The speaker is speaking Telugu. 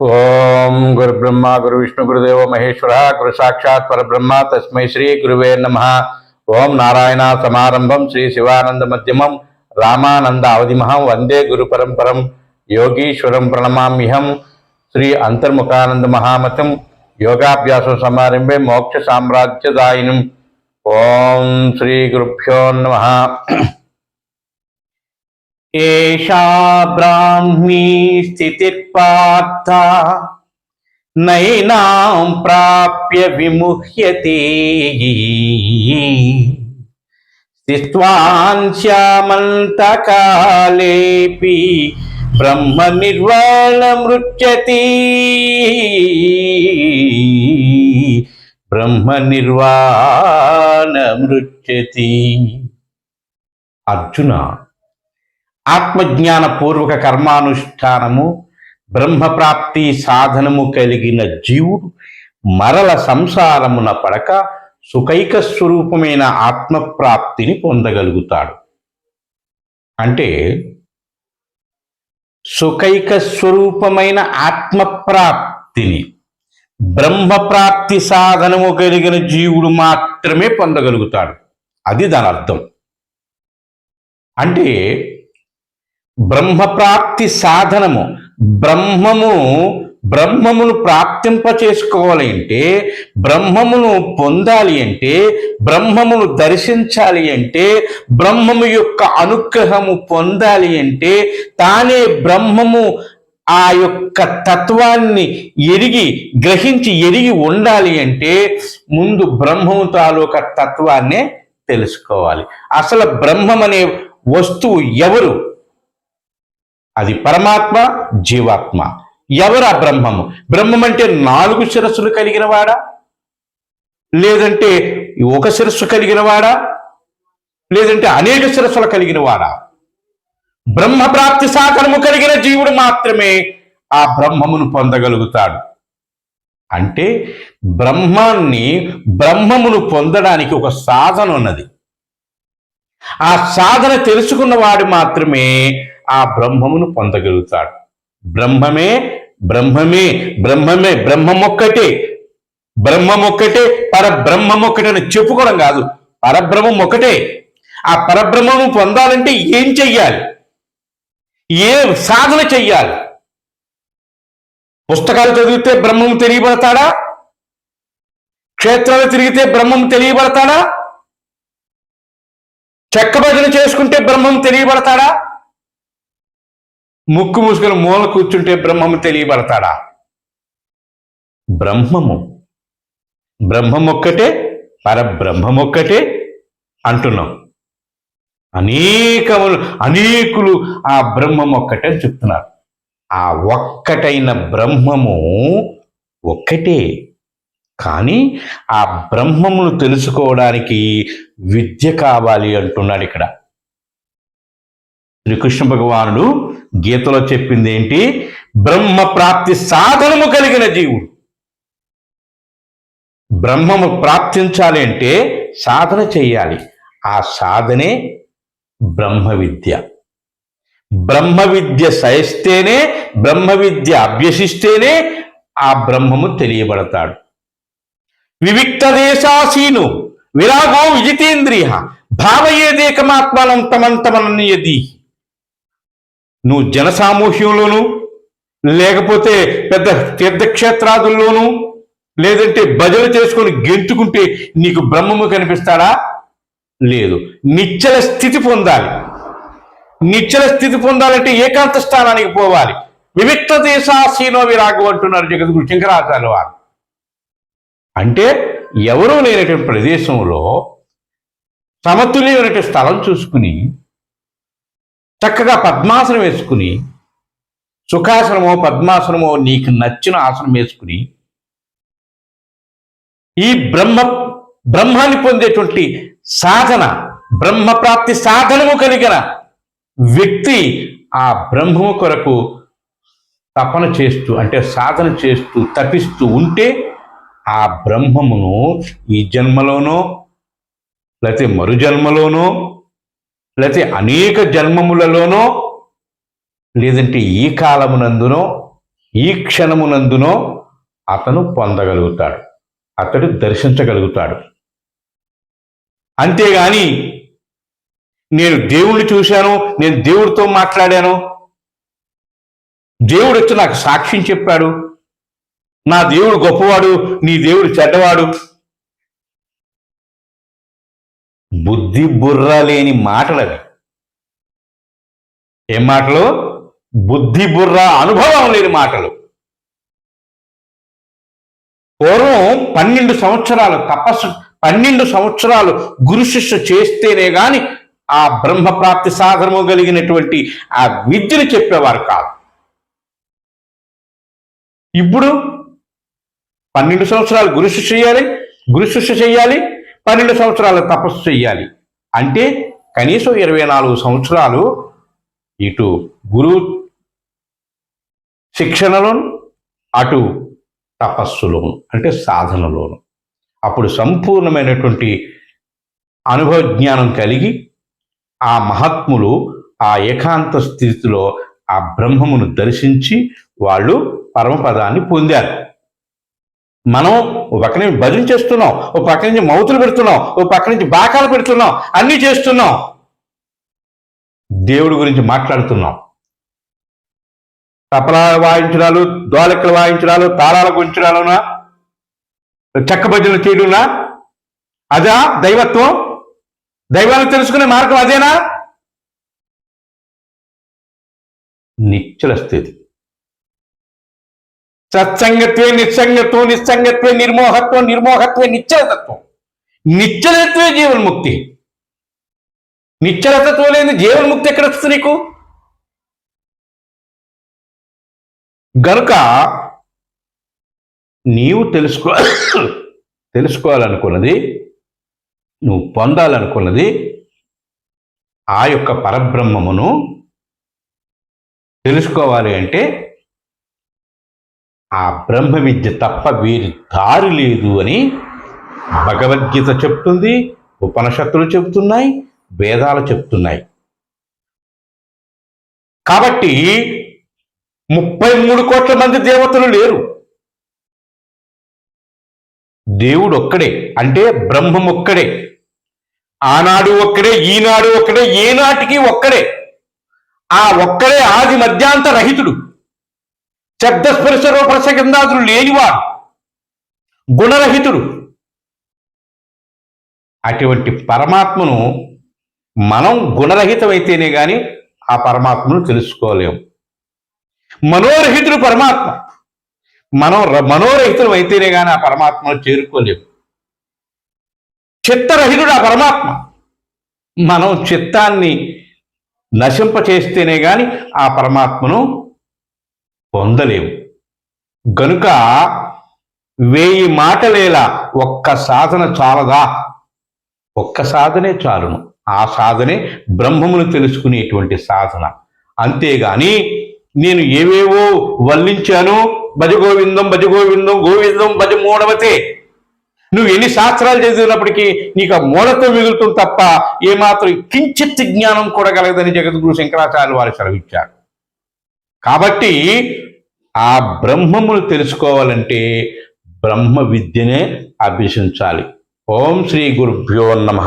ఓం గురు బ్రహ్మ గురు విష్ణు గురుదేవ మహేశ్వర గురు సాక్షాత్ పరబ్రహ్మ తస్మై శ్రీ గురువే నమ. ఓం నారాయణ సమారంభం శ్రీ శివానంద మధ్యమం రామానంద అవధిమహం వందే గురు పరంపరం యోగీశ్వరం ప్రణమామ్యహం శ్రీ అంతర్ముఖానంద మహామతం యోగాభ్యాసం సమారంభే మోక్ష సామ్రాజ్యదాయినం. ఓం శ్రీ గురుభ్యో నమ. ఏషా బ్రాహ్మీ స్థితిర్పార్థ నైనాం ప్రాప్య విముహ్యతే స్థిత్వాంశ్యామంతకాలేపి బ్రహ్మ నిర్వాణమృత్యతి బ్రహ్మ నిర్వాణమృత్యతి అర్జున ఆత్మజ్ఞాన పూర్వక కర్మానుష్ఠానము బ్రహ్మప్రాప్తి సాధనము కలిగిన జీవుడు మరల సంసారమున పడక సుఖైక స్వరూపమైన ఆత్మప్రాప్తిని పొందగలుగుతాడు. అంటే సుఖైక స్వరూపమైన ఆత్మప్రాప్తిని బ్రహ్మప్రాప్తి సాధనము కలిగిన జీవుడు మాత్రమే పొందగలుగుతాడు. అది దాని అర్థం అంటే బ్రహ్మప్రాప్తి సాధనము. బ్రహ్మము బ్రహ్మమును ప్రాప్తింప చేసుకోవాలి అంటే బ్రహ్మమును పొందాలి అంటే బ్రహ్మమును దర్శించాలి అంటే బ్రహ్మము యొక్క అనుగ్రహము పొందాలి అంటే తానే బ్రహ్మము ఆ యొక్క తత్వాన్ని ఎరిగి గ్రహించి ఎరిగి ఉండాలి అంటే ముందు బ్రహ్మము తాలూకా తత్వాన్నే తెలుసుకోవాలి. అసలు బ్రహ్మం అనే వస్తువు ఎవరు? అది పరమాత్మ జీవాత్మ. ఎవరు ఆ బ్రహ్మము? బ్రహ్మం అంటే నాలుగు శిరస్సులు కలిగిన వాడా? లేదంటే ఒక శిరస్సు కలిగిన వాడా? లేదంటే అనేక శిరస్సులు కలిగిన వాడా? బ్రహ్మ ప్రాప్తి సాధనము కలిగిన జీవుడు మాత్రమే ఆ బ్రహ్మమును పొందగలుగుతాడు. అంటే బ్రహ్మాన్ని బ్రహ్మమును పొందడానికి ఒక సాధన ఉన్నది. ఆ సాధన తెలుసుకున్నవాడు మాత్రమే ఆ బ్రహ్మమును పొందగలుగుతాడు. బ్రహ్మమే బ్రహ్మమే బ్రహ్మమే బ్రహ్మమొక్కటే. బ్రహ్మమొక్కటే పరబ్రహ్మమొక్కటే అని చెప్పుకోవడం కాదు. పరబ్రహ్మం ఒకటే ఆ పరబ్రహ్మము పొందాలంటే ఏం చెయ్యాలి? ఏ సాధన చెయ్యాలి? పుస్తకాలు చదివితే బ్రహ్మం తెలియబడతాడా? క్షేత్రాలు తిరిగితే బ్రహ్మం తెలియబడతాడా? చెక్క భజన చేసుకుంటే బ్రహ్మం తెలియబడతాడా? ముక్కు మూసుకొని మూల కూర్చుంటే బ్రహ్మము తెలియబడతాడా? బ్రహ్మము. బ్రహ్మం ఒక్కటే ఒక్కటే అంటున్నాం. అనేకములు అనేకులు ఆ బ్రహ్మం ఒక్కటే అని చెప్తున్నారు. ఆ ఒక్కటైన బ్రహ్మము ఒక్కటే. కానీ ఆ బ్రహ్మమును తెలుసుకోవడానికి విద్య కావాలి అంటున్నాడు ఇక్కడ. శ్రీకృష్ణ భగవానుడు గీతలో చెప్పింది ఏంటి? బ్రహ్మ ప్రాప్తి సాధనము కలిగిన జీవుడు. బ్రహ్మము ప్రాప్తించాలి అంటే సాధన చేయాలి. ఆ సాధనే బ్రహ్మ విద్య. బ్రహ్మ విద్య సహిస్తేనే బ్రహ్మ విద్య అభ్యసిస్తేనే ఆ బ్రహ్మము తెలియబడతాడు. వివిక్త దేశాసీను విరాగో విజితేంద్రియ భావయేదేకమాత్మనం నువ్వు జనసామూహ్యంలోను లేకపోతే పెద్ద తీర్థక్షేత్రాదుల్లోనూ లేదంటే భజన చేసుకొని గెంతుకుంటే నీకు బ్రహ్మము కనిపిస్తాడా? లేదు. నిచ్చల స్థితి పొందాలి. నిచ్చల స్థితి పొందాలంటే ఏకాంత స్థానానికి పోవాలి. వివిక్త దేశాసీనో విరాగం అంటున్నారు జగద్గురు శంకరాచార్య వారు. అంటే ఎవరూ లేనటువంటి ప్రదేశంలో సమతుల్యమైనటువంటి స్థలం చూసుకుని చక్కగా పద్మాసనం వేసుకుని సుఖాసనమో పద్మాసనమో నీకు నచ్చిన ఆసనం వేసుకుని ఈ బ్రహ్మ బ్రహ్మాన్ని పొందేటువంటి సాధన బ్రహ్మ ప్రాప్తి సాధనము కలిగిన వ్యక్తి ఆ బ్రహ్మము కొరకు తపన చేస్తూ అంటే సాధన చేస్తూ తపిస్తూ ఉంటే ఆ బ్రహ్మమును ఈ జన్మలోనో లేకపోతే మరు జన్మలోనో లేకపోతే అనేక జన్మములలోనో లేదంటే ఈ కాలమునందునో ఈ క్షణమునందునో అతను పొందగలుగుతాడు. అతడు దర్శించగలుగుతాడు. అంతేగాని నేను దేవుణ్ణి చూశాను నేను దేవుడితో మాట్లాడాను. దేవుడు వచ్చి నాకు సాక్ష్యం చెప్పాడు. నా దేవుడు గొప్పవాడు నీ దేవుడు చెడ్డవాడు. బుద్ధి బుర్ర లేని మాటలు అవి ఏం మాటలు? బుద్ధి బుర్ర అనుభవం లేని మాటలు. పూర్వం పన్నెండు సంవత్సరాలు తపస్సు పన్నెండు సంవత్సరాలు గురు శిష్య చేస్తేనే గాని ఆ బ్రహ్మ ప్రాప్తి సాధనము కలిగినటువంటి ఆ విద్యను చెప్పేవారు కాదు. ఇప్పుడు పన్నెండు సంవత్సరాలు గురు శిష్య చేయాలి గురు శిష్య చేయాలి పన్నెండు సంవత్సరాలు తపస్సు చెయ్యాలి. అంటే కనీసం ఇరవై నాలుగు సంవత్సరాలు ఇటు గురు శిక్షణలోను అటు తపస్సులోను అంటే సాధనలోను. అప్పుడు సంపూర్ణమైనటువంటి అనుభవ జ్ఞానం కలిగి ఆ మహాత్ములు ఆ ఏకాంత స్థితిలో ఆ బ్రహ్మమును దర్శించి వాళ్ళు పరమపదాన్ని పొందారు. మనం ఒక పక్క నుంచి భజన చేస్తున్నాం ఒక పక్క నుంచి మౌతులు పెడుతున్నాం ఒక పక్క నుంచి బాకాలు పెడుతున్నాం అన్నీ చేస్తున్నాం. దేవుడి గురించి మాట్లాడుతున్నాం. తపలా వాయించడాలు దోలెక్కలు వాయించడాలు తాళాల గుంచడాలునా చెక్క భజనలు చేయడునా అదా దైవత్వం? దైవాన్ని తెలుసుకునే మార్గం అదేనా? నిచ్చల స్థితి. సత్సంగత్వే నిస్సంగత్వం నిస్సంగత్వే నిర్మోహత్వం నిర్మోహత్వే నిశ్చలతత్వం. నిశ్చలత్వే జీవన్ముక్తి. నిశ్చలతత్వం లేని జీవన్ముక్తి ఎక్కడ వస్తుంది నీకు? గనుక నీవు తెలుసుకో తెలుసుకోవాలనుకున్నది నువ్వు పొందాలనుకున్నది ఆ యొక్క పరబ్రహ్మమును తెలుసుకోవాలి అంటే ఆ బ్రహ్మ విద్య తప్ప వీరి దారి లేదు అని భగవద్గీత చెప్తుంది ఉపనిషత్తులు చెప్తున్నాయి వేదాలు చెప్తున్నాయి కాబట్టి ముప్పై మూడు కోట్ల మంది దేవతలు లేరు. దేవుడు ఒక్కడే అంటే బ్రహ్మం ఒక్కడే. ఆనాడు ఒక్కడే ఈనాడు ఒక్కడే ఏనాటికి ఒక్కడే. ఆ ఒక్కడే ఆది మధ్యాంత రహితుడు శబ్దస్పర్శ రూపరస గంధాదులు లేనివాడు గుణరహితుడు. అటువంటి పరమాత్మను మనం గుణరహితమైతేనే కానీ ఆ పరమాత్మను తెలుసుకోలేము. మనోరహితుడు పరమాత్మ. మనం ర- మనోరహితుడు అయితేనే కానీ ఆ పరమాత్మను చేరుకోలేము. చిత్తరహితుడు ఆ పరమాత్మ. మనం చిత్తాన్ని నశింపచేస్తేనే కానీ ఆ పరమాత్మను పొందలేము గనుక వేయి మాటలేలా ఒక్క సాధన చాలదా? ఒక్క సాధనే చాలును. ఆ సాధనే బ్రహ్మమును తెలుసుకునేటువంటి సాధన. అంతేగాని నేను ఏవేవో వల్లించాను భజ గోవిందం భజ గోవిందం గోవిందం భజ మూడవతే నువ్వు ఎన్ని శాస్త్రాలు చదివినప్పటికీ నీకు ఆ మూలతో మిగులుతుంది తప్ప ఏమాత్రం కించిత్ జ్ఞానం కూడా కలగదని జగద్గురు శంకరాచార్య వారు సెలవిచ్చారు. కాబట్టి ఆ బ్రహ్మమును తెలుసుకోవాలంటే బ్రహ్మ విద్యనే అభ్యసించాలి. ఓం శ్రీ గురుభ్యో నమ.